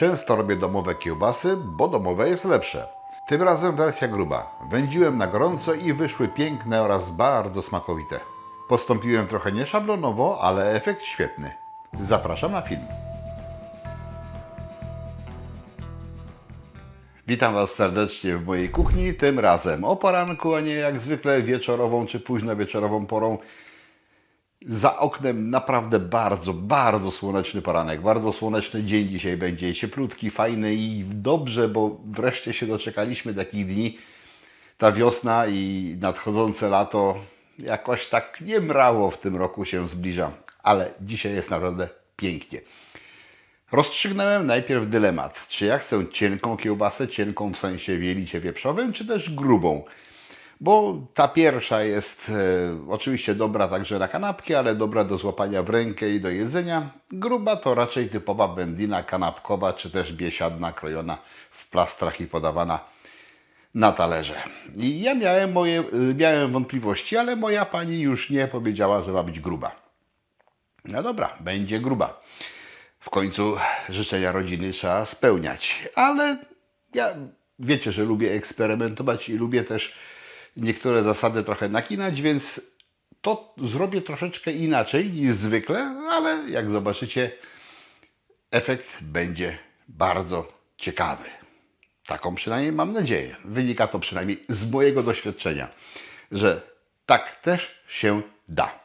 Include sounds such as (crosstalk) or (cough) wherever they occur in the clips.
Często robię domowe kiełbasy, bo domowe jest lepsze. Tym razem wersja gruba. Wędziłem na gorąco i wyszły piękne oraz bardzo smakowite. Postąpiłem trochę nieszablonowo, ale efekt świetny. Zapraszam na film. Witam Was serdecznie w mojej kuchni, tym razem o poranku, a nie jak zwykle wieczorową czy późno wieczorową porą. Za oknem naprawdę bardzo, bardzo słoneczny poranek, bardzo słoneczny dzień dzisiaj będzie, cieplutki, fajny i dobrze, bo wreszcie się doczekaliśmy takich dni. Ta wiosna i nadchodzące lato jakoś tak nie mrało w tym roku się zbliża, ale dzisiaj jest naprawdę pięknie. Rozstrzygnąłem najpierw dylemat, czy ja chcę cienką kiełbasę, cienką w sensie wielicie wieprzowym, czy też grubą. Bo ta pierwsza jest e, oczywiście dobra także na kanapki, ale dobra do złapania w rękę i do jedzenia. Gruba to raczej typowa wędlina kanapkowa, czy też biesiadna, krojona w plastrach i podawana na talerze. I ja miałem, moje, y, miałem wątpliwości, ale moja pani już nie powiedziała, że ma być gruba. No dobra, będzie gruba. W końcu życzenia rodziny trzeba spełniać. Ale ja wiecie, że lubię eksperymentować i lubię też niektóre zasady trochę nakinać, więc to zrobię troszeczkę inaczej niż zwykle, ale jak zobaczycie, efekt będzie bardzo ciekawy. Taką przynajmniej mam nadzieję. Wynika to przynajmniej z mojego doświadczenia, że tak też się da.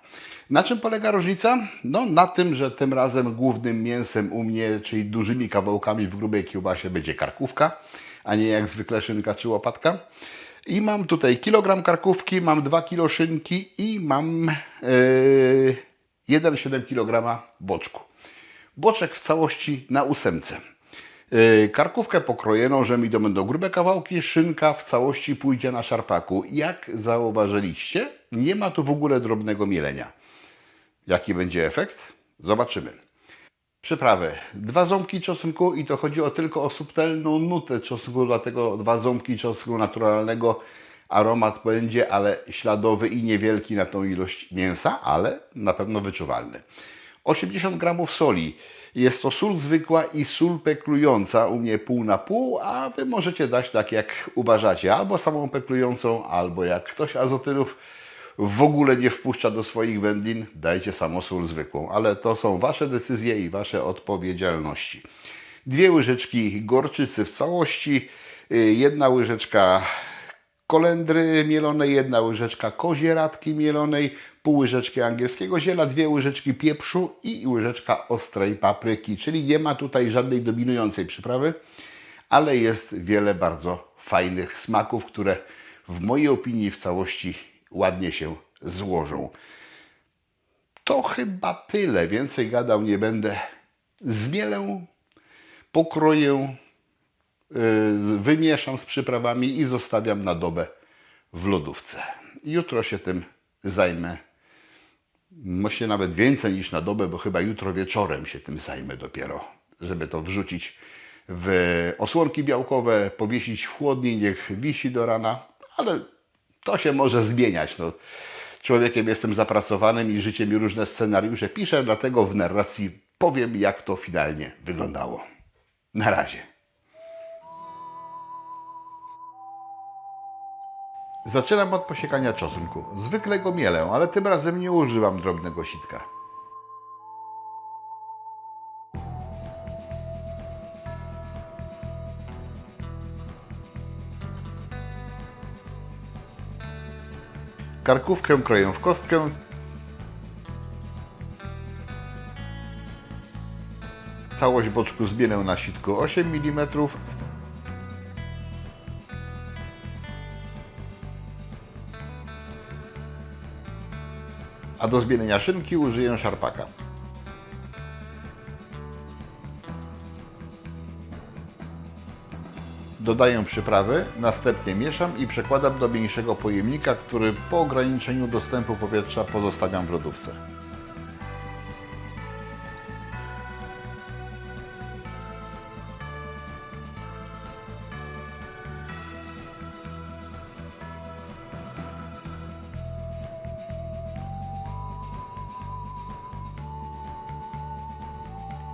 Na czym polega różnica? No na tym, że tym razem głównym mięsem u mnie, czyli dużymi kawałkami w grubej kiełbasie będzie karkówka, a nie jak zwykle szynka czy łopatka. I mam tutaj kilogram karkówki, mam 2 kilo szynki i mam yy, 1,7 kg boczku. Boczek w całości na ósemce. Yy, Karkówkę pokroję nożem i to będą grube kawałki, szynka w całości pójdzie na szarpaku. Jak zauważyliście, nie ma tu w ogóle drobnego mielenia. Jaki będzie efekt? Zobaczymy. Przyprawy. Dwa ząbki czosnku i to chodzi o tylko o subtelną nutę czosnku, dlatego dwa ząbki czosnku naturalnego. Aromat będzie, ale śladowy i niewielki na tą ilość mięsa, ale na pewno wyczuwalny. 80 gramów soli. Jest to sól zwykła i sól peklująca, u mnie pół na pół, a Wy możecie dać tak jak uważacie, albo samą peklującą, albo jak ktoś azotylów w ogóle nie wpuszcza do swoich wędlin, dajcie samo sól zwykłą, ale to są Wasze decyzje i Wasze odpowiedzialności. Dwie łyżeczki gorczycy w całości, y, jedna łyżeczka kolendry mielonej, jedna łyżeczka kozieradki mielonej, pół łyżeczki angielskiego ziela, dwie łyżeczki pieprzu i łyżeczka ostrej papryki, czyli nie ma tutaj żadnej dominującej przyprawy, ale jest wiele bardzo fajnych smaków, które w mojej opinii w całości ładnie się złożą. To chyba tyle. Więcej gadał nie będę. Zmielę, pokroję, yy, wymieszam z przyprawami i zostawiam na dobę w lodówce. Jutro się tym zajmę. Myślę nawet więcej niż na dobę, bo chyba jutro wieczorem się tym zajmę dopiero, żeby to wrzucić w osłonki białkowe, powiesić w chłodni, niech wisi do rana, ale to się może zmieniać. No, człowiekiem jestem zapracowanym i życie mi różne scenariusze piszę, dlatego w narracji powiem, jak to finalnie wyglądało. Na razie. Zaczynam od posiekania czosnku. Zwykle go mielę, ale tym razem nie używam drobnego sitka. Karkówkę kroję w kostkę. Całość boczku zmienię na sitku 8 mm. A do zmienienia szynki użyję szarpaka. Dodaję przyprawy, następnie mieszam i przekładam do mniejszego pojemnika, który po ograniczeniu dostępu powietrza pozostawiam w lodówce.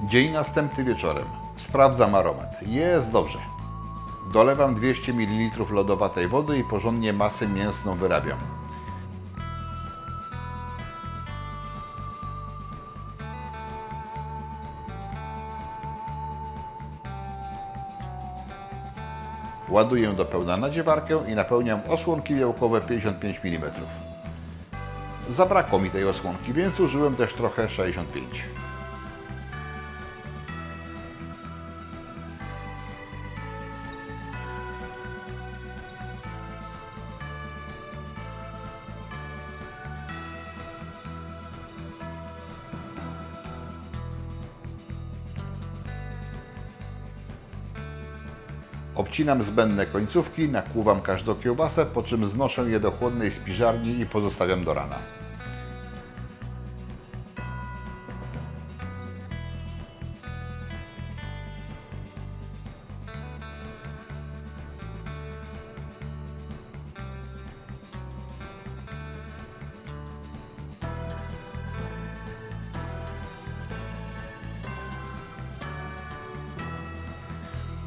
Dzień następny wieczorem. Sprawdzam aromat. Jest dobrze. Dolewam 200 ml lodowatej wody i porządnie masę mięsną wyrabiam. Ładuję do pełna nadziewarkę i napełniam osłonki białkowe 55 mm. Zabrakło mi tej osłonki, więc użyłem też trochę 65. Obcinam zbędne końcówki, nakłuwam każdą kiełbasę, po czym znoszę je do chłodnej spiżarni i pozostawiam do rana.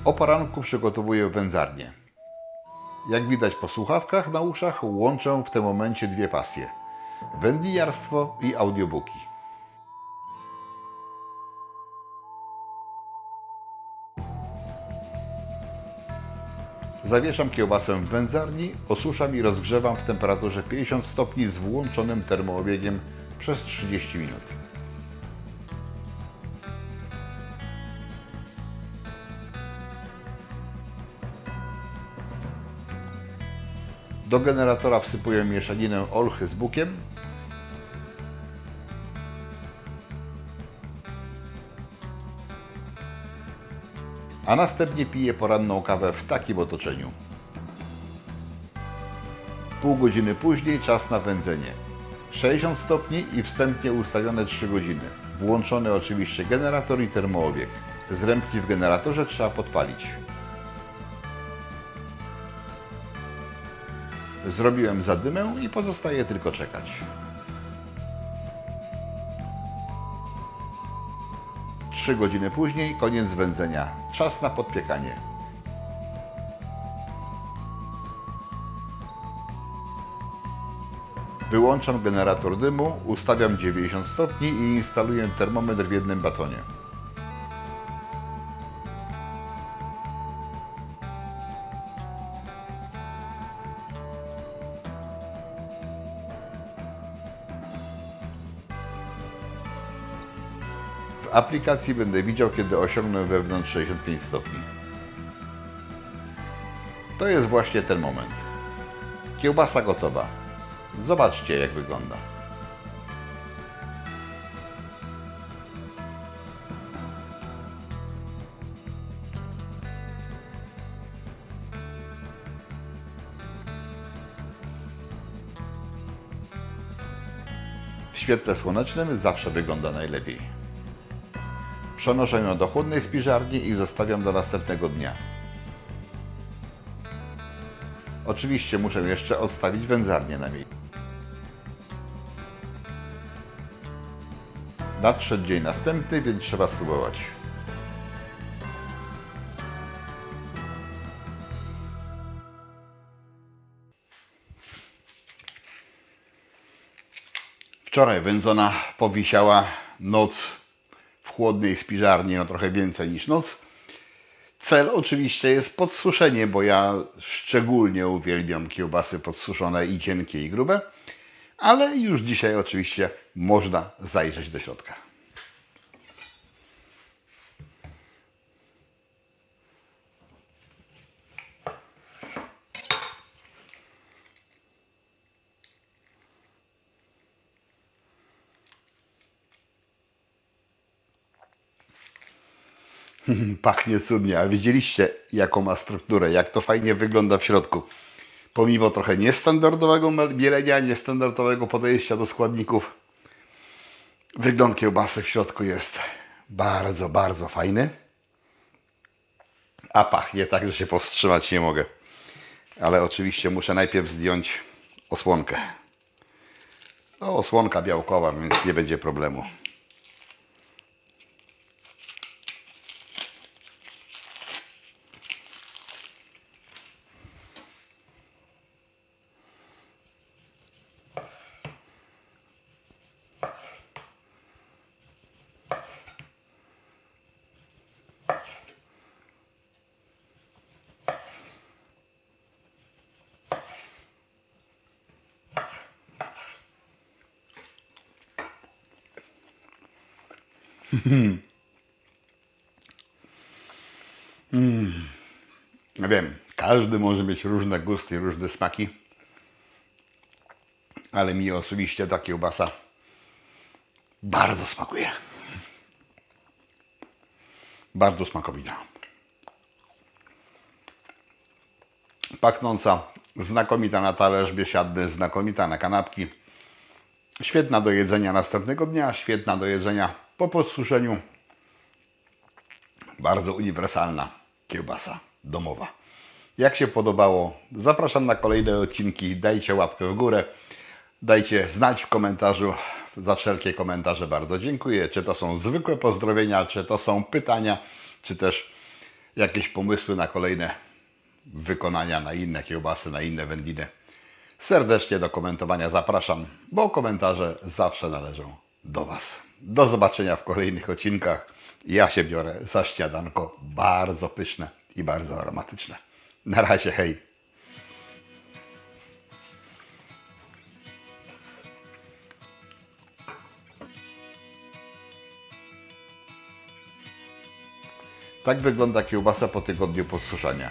O poranku przygotowuję wędzarnię. Jak widać po słuchawkach na uszach, łączę w tym momencie dwie pasje: wędliniarstwo i audiobooki. Zawieszam kiełbasę w wędzarni, osuszam i rozgrzewam w temperaturze 50 stopni z włączonym termoobiegiem przez 30 minut. Do generatora wsypuję mieszaninę olchy z bukiem. A następnie piję poranną kawę w takim otoczeniu. Pół godziny później czas na wędzenie. 60 stopni i wstępnie ustawione 3 godziny. Włączony oczywiście generator i termoobieg. Zrębki w generatorze trzeba podpalić. Zrobiłem zadymę i pozostaje tylko czekać. Trzy godziny później koniec wędzenia. Czas na podpiekanie. Wyłączam generator dymu, ustawiam 90 stopni i instaluję termometr w jednym batonie. Aplikacji będę widział, kiedy osiągnę wewnątrz 65 stopni. To jest właśnie ten moment. Kiełbasa gotowa. Zobaczcie, jak wygląda. W świetle słonecznym zawsze wygląda najlepiej. Przenoszę ją do chłodnej spiżarni i zostawiam do następnego dnia. Oczywiście muszę jeszcze odstawić wędzarnię na miejscu. Nadszedł dzień następny, więc trzeba spróbować. Wczoraj wędzona powisiała noc chłodnej spiżarni, no trochę więcej niż noc. Cel oczywiście jest podsuszenie, bo ja szczególnie uwielbiam kiełbasy podsuszone i cienkie i grube, ale już dzisiaj oczywiście można zajrzeć do środka. (laughs) Pachnie cudnie, a widzieliście jaką ma strukturę, jak to fajnie wygląda w środku. Pomimo trochę niestandardowego mielenia, niestandardowego podejścia do składników, wygląd kiełbasy w środku jest bardzo, bardzo fajny. A pachnie tak, że się powstrzymać nie mogę. Ale oczywiście muszę najpierw zdjąć osłonkę. No, osłonka białkowa, więc nie będzie problemu. Ja wiem, każdy może mieć różne gusty, różne smaki, ale mi osobiście ta kiełbasa bardzo smakuje. Bardzo smakowita. Pachnąca, znakomita na talerz biesiadny, znakomita na kanapki. Świetna do jedzenia następnego dnia, świetna do jedzenia po podsuszeniu. Bardzo uniwersalna kiełbasa domowa. Jak się podobało, zapraszam na kolejne odcinki. Dajcie łapkę w górę, dajcie znać w komentarzu. Za wszelkie komentarze bardzo dziękuję. Czy to są zwykłe pozdrowienia, czy to są pytania, czy też jakieś pomysły na kolejne wykonania, na inne kiełbasy, na inne wędliny. Serdecznie do komentowania zapraszam, bo komentarze zawsze należą do Was. Do zobaczenia w kolejnych odcinkach. Ja się biorę za śniadanko bardzo pyszne i bardzo aromatyczne. Na razie, hej! Tak wygląda kiełbasa po tygodniu podsuszania.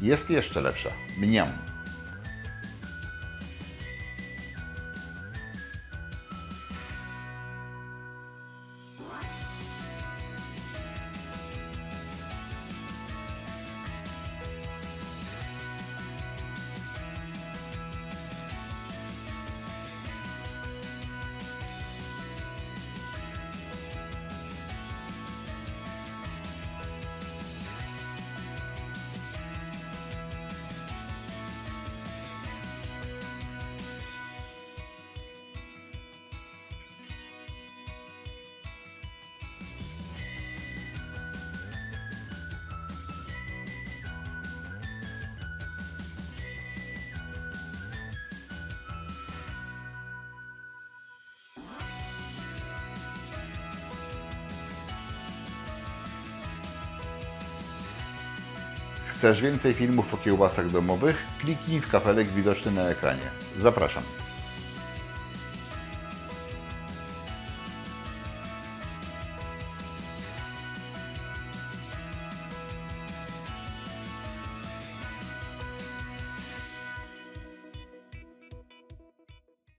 Jest jeszcze lepsza. Mniam. Chcesz więcej filmów o kiełbasach domowych? Kliknij w kafelek widoczny na ekranie. Zapraszam.